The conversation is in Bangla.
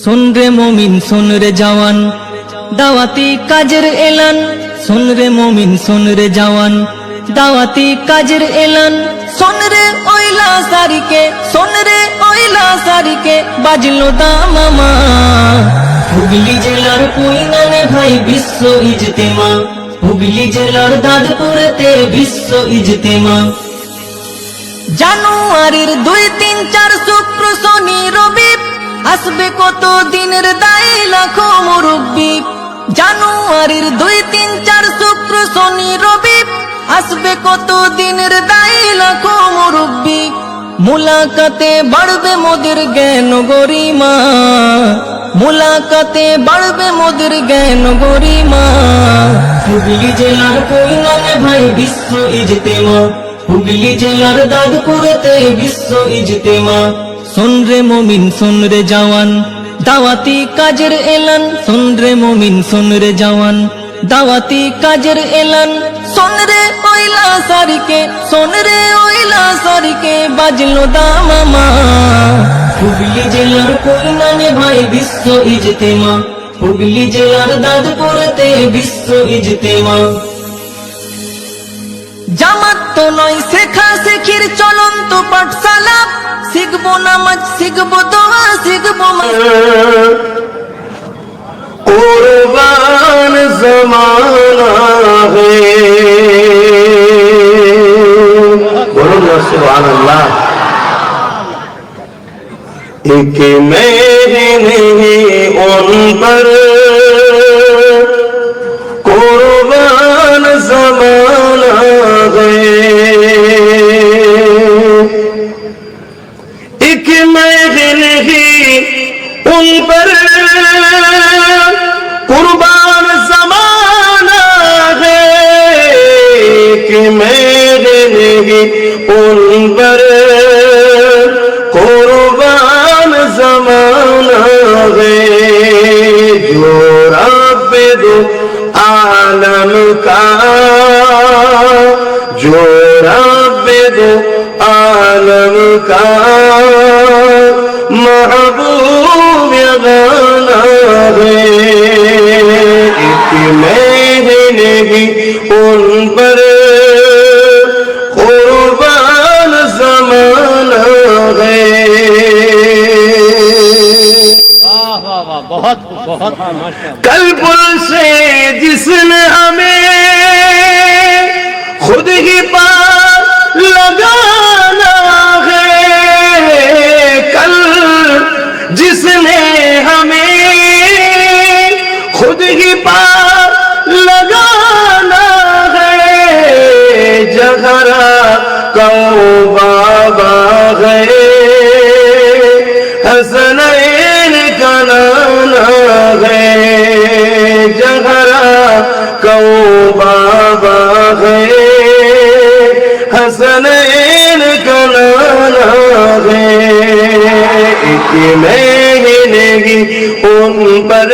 শোন রে মমিন, শোন রে জওয়ান। দাওয়াতি কাজের এলান। শোন রে মমিন, শোন রে জওয়ান। দাওয়াতি কাজের এলান। শোন রে ওইলা সারিকে শোন রে ওইলা সারিকে বাজলো দামামা হুগলি জেলার কুইনানে ভাই বিশ্ব ইজতেমা। হুগলি জেলার দাদপুরেতে বিশ্ব ইজতেমা। জানুয়ারির আসবে কত দিনের দায়ী লাখো মুরব্বী? জানুয়ারির দুই, তিন, চার, শুক্র, শনি, রবি। আসবে কত দিনের দায়ী লাখো মুরব্বী? মুলাকাতে বাড়বে মোদের জ্ঞান গরিমা। মুলাকাতে বাড়বে মোদের জ্ঞান গরিমা। হুগলি জেলার কইনানে ভাই বিশ্ব ইজতেমা। হুগলি জেলার দাদপুরেতে বিশ্ব ইজতেমা। শোন রে মমিন শোন রে জওয়ান। দাওয়াতি কাজের এলান শোন রে মমিন শোন রে জওয়ান। দাওয়াতি কাজের এলান শোন রে ওইলা সারিকে শোন রে ওইলা সারিকে বাজলো দামামা হুগলি জেলার কইনানে ভাই বিশ্ব ইজতেমা। হুগলি জেলার দাদপুরেতে বিশ্ব ইজতেমা। জামাত তো নয়, শেখা শেখির চলন্ত পাঠশালা। নামাজ শিখবো দোয়া শিখবো মা- कुर्बान जमाना है बोलो ना सुभान अल्लाह एक मैं नहीं उन पर قربان زمانہ ہے کہ میرے نہیں ان پر قربان زمانہ ہے جو رب मैं नहीं उन पर कुर्बान जमाना है वाह वाह वाह बहुत बहुत माशा कल पुल से जिसने हमें खुद ही पार है जहरा कौ बाबा है हसनैन का नाना है जहरा कौ बाबा है हसनैन का नाना है एक मैं ही नहीं उन पर